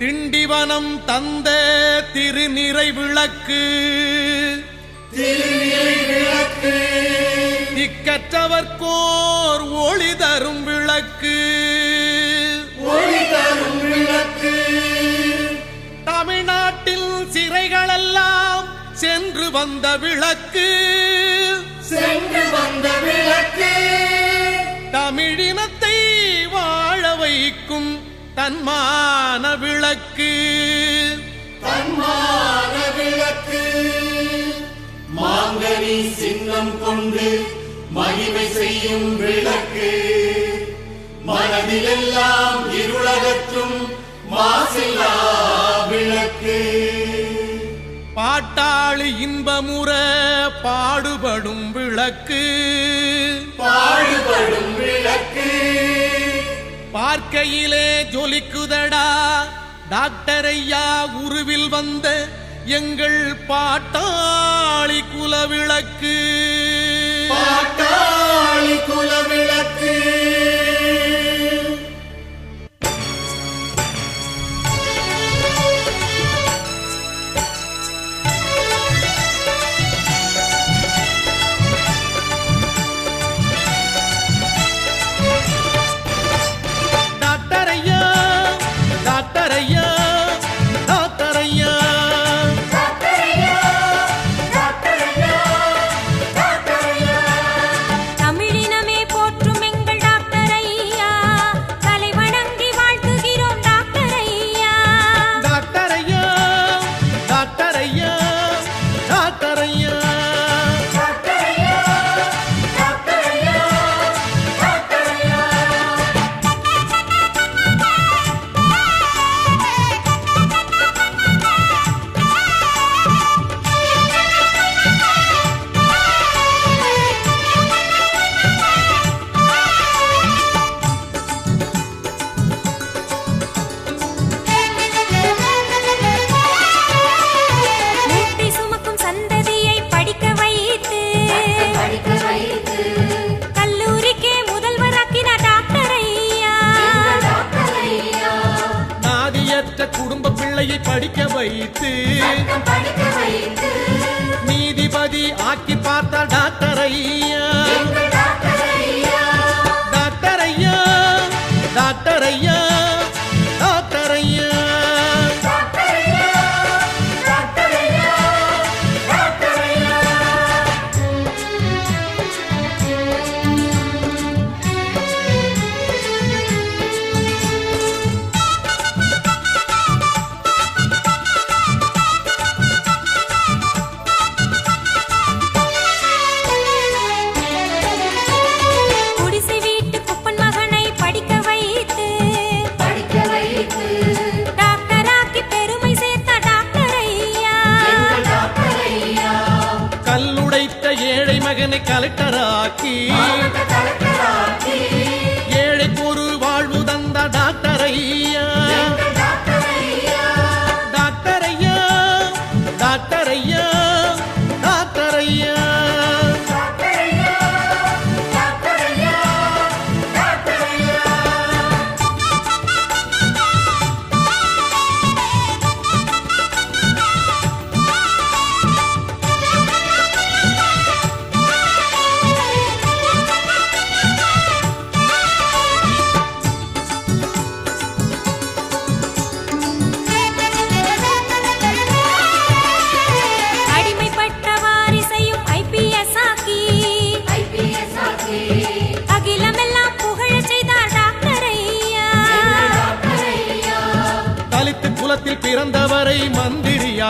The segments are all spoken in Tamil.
திண்டிவனம் தந்த திருநிறை விளக்கு திக்கற்றவர்க்கோர் ஒளி தரும் விளக்கு. தமிழ்நாட்டில் சிறைகளெல்லாம் சென்று வந்த விளக்கு. சென்று வந்த விளக்கு. தமிழினத்தை வாழ வைக்கும் தன்மான விளக்கு. தன்மான விளக்கு. மாங்கனி சின்னம் கொண்டு மகிமை செய்யும் விளக்கு. மனதிலெல்லாம் இருளகற்றும் மாசில்லா விளக்கு. பாட்டாளி இன்பமுற பாடுபடும் விளக்கு. பாடுபடும் பார்க்கையிலே ஜொலிக்குதடா. டாக்டர் ஐயா உருவில் வந்த எங்கள் பாட்டாளி குலவிளக்கு. படிக்க வைத்து நீதிபதி ஆக்கி பார்த்த டாக்டர் ஐயா.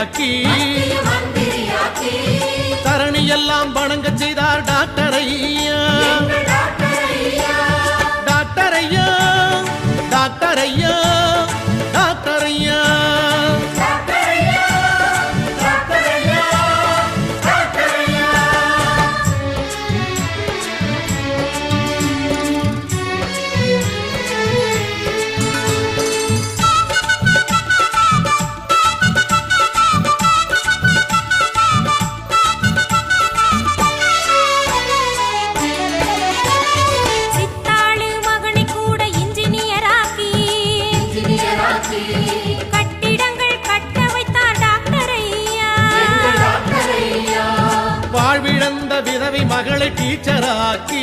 மந்திரியாக்கி தரணி எல்லாம் வணங்க செய்தார் டாக்டர் ஐயா. மகளை டீச்சராக்கி